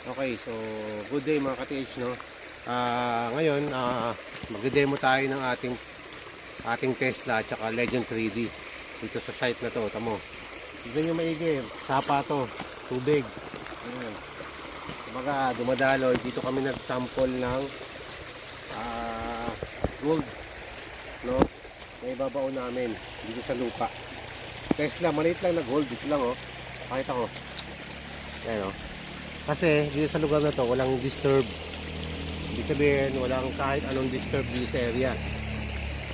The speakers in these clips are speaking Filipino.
Okay, so good day mga ka-TH, no? Ah, ngayon, ah magde-demo tayo ng ating ating Tesla at saka Legend 3D dito sa site na to, tamo. Tignan nyo maigi, sapa to, tubig. Ayan. Kumbaga, dumadaloy, dito kami nag-sample ng ah gold, no? Na ibabaon namin dito sa lupa. Tesla, maliit lang na gold, dito lang, oh. Pakita ko. Ayan, oh. Kasi dito sa lugar na to, walang disturb. Ibig sabihin, walang kahit anong disturb dito sa area.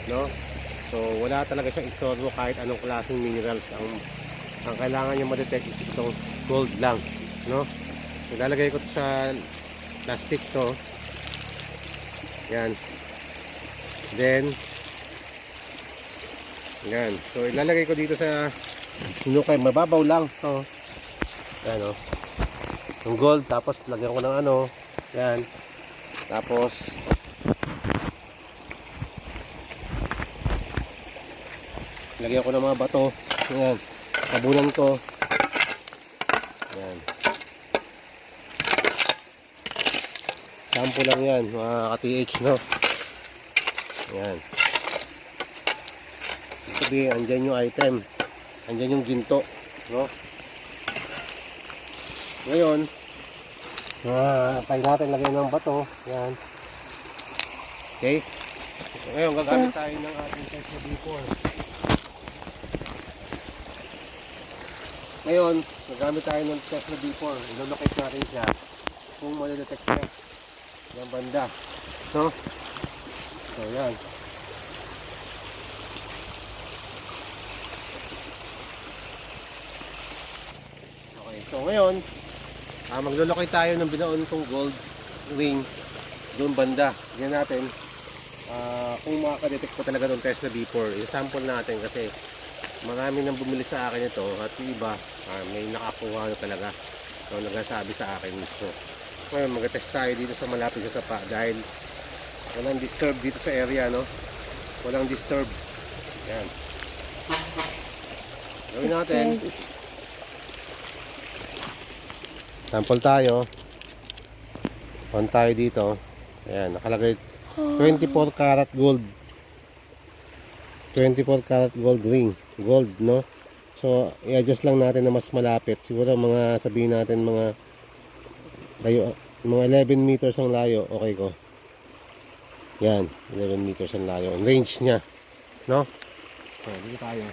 No? So, wala talaga siyang istorbo kahit anong klaseng minerals. Ang, ang kailangan niya ma-detect is itong gold lang. No? So, lalagay ko to sa plastic to. Yan. Then, yan. So, ilalagay ko dito sa nukay. Mababaw lang to. Yan, oh yung gold tapos lagyan ko ng ano yan. Tapos lagyan ko ng mga bato. Yan sabunan ko. Yan. Sample lang yan mga ka-TH no? Yan. Sabi andyan yung item. Andyan yung ginto no ngayon, ah, tayo natin lagay ng bato. Yan. Okay. Ngayon, gagamit tayo ng ating Tesla B4. Ngayon, gagamit tayo ng Tesla B4. Ilolocate natin siya kung madidetect niya. Yan banda. So, so yan. Okay, so ngayon, Ah, maglulokay tayo ng binaon kong gold ring doon banda. Yan natin. Ah, kung makaka-detect ko talaga ng Tesla B4, i-sample natin kasi marami nang bumili sa akin ito at iba ah, may nakakuha na talaga. So, nagsasabi sa akin mismo. Ngayon, mag-test tayo dito sa malapit sa sapa dahil walang disturb dito sa area, no? Walang disturb. Yan. Gawin natin. Sample tayo. On tayo dito. Ayan, nakalagay 24 karat gold. 24 karat gold ring. Gold, no? So, i-adjust lang natin na mas malapit. Siguro mga sabihin natin mga layo, mga 11 meters ang layo. Okay ko. Yan, 11 meters ang layo. Ang range niya. No? So, dito tayo.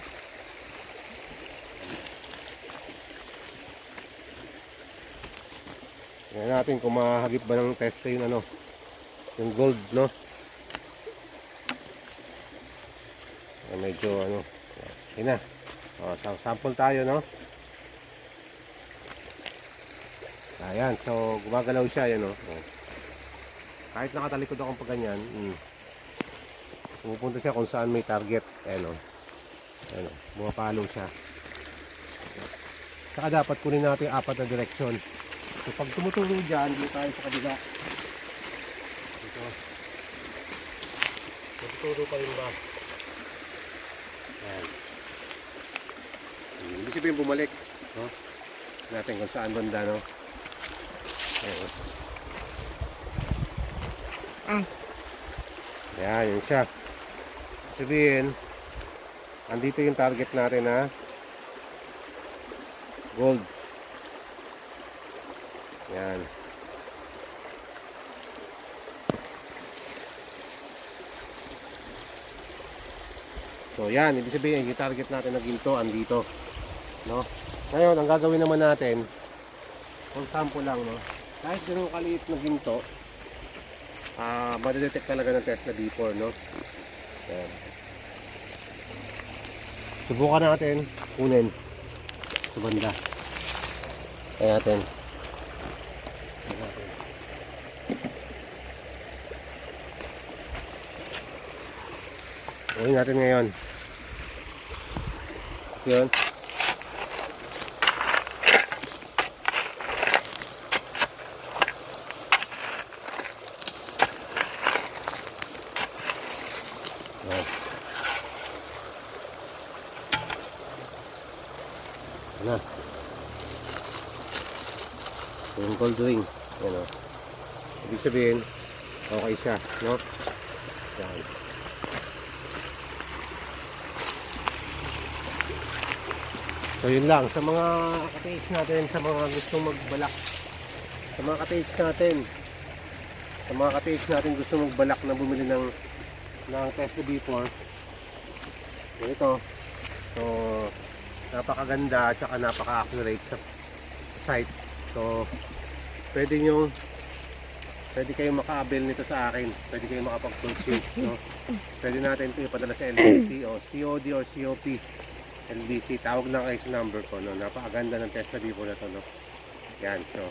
Tingnan natin kung mahagip ba ng testa yung ano, yung gold, no? Ah, medyo ano, yun na. O, sa- sample tayo, no? Ayan, so gumagalaw siya, yan, no? O. Kahit nakatalikod akong pag ganyan, mm, pumupunta siya kung saan may target. Ayan, no? Ayan, no? Bumapalo siya. Saka dapat kunin natin apat na direksyon. So pag tumutulong dyan, dito tayo sa kabila. Dito. Tuturo pa rin ba? Ayan. Hindi sabihin bumalik. No? Natin kung saan banda, no? Ayan. Ah. Ayan, yun siya. Sabihin, andito yung target natin na gold. Yan. So yan, ibig sabihin, yung target natin na ginto, andito. No? Ngayon, ang gagawin naman natin, kung sample lang, no? kahit ganun kaliit na ginto, ah, madedetect talaga ng Tesla B4, no? Yan. Subukan natin, kunin sa banda. Kaya natin. Gawin natin ngayon. Yun. Na. Yung gold ring. Yan o. Ibig sabihin, okay siya, no? Yan. So yun lang, sa mga ka-TH natin, sa mga gustong magbalak, sa mga ka-TH natin, sa mga ka-TH natin gusto magbalak na bumili ng ng Tesla B4 ganito so napakaganda at saka napaka-accurate sa, sa site. So pwede nyo pwede kayong maka-avail nito sa akin. Pwede kayong makapag-purchase no? pwede natin ito ipadala sa LBC o COD or COP LBC tawag lang kayo sa number ko no? napakaganda ng Tesla B4 na to no? yan so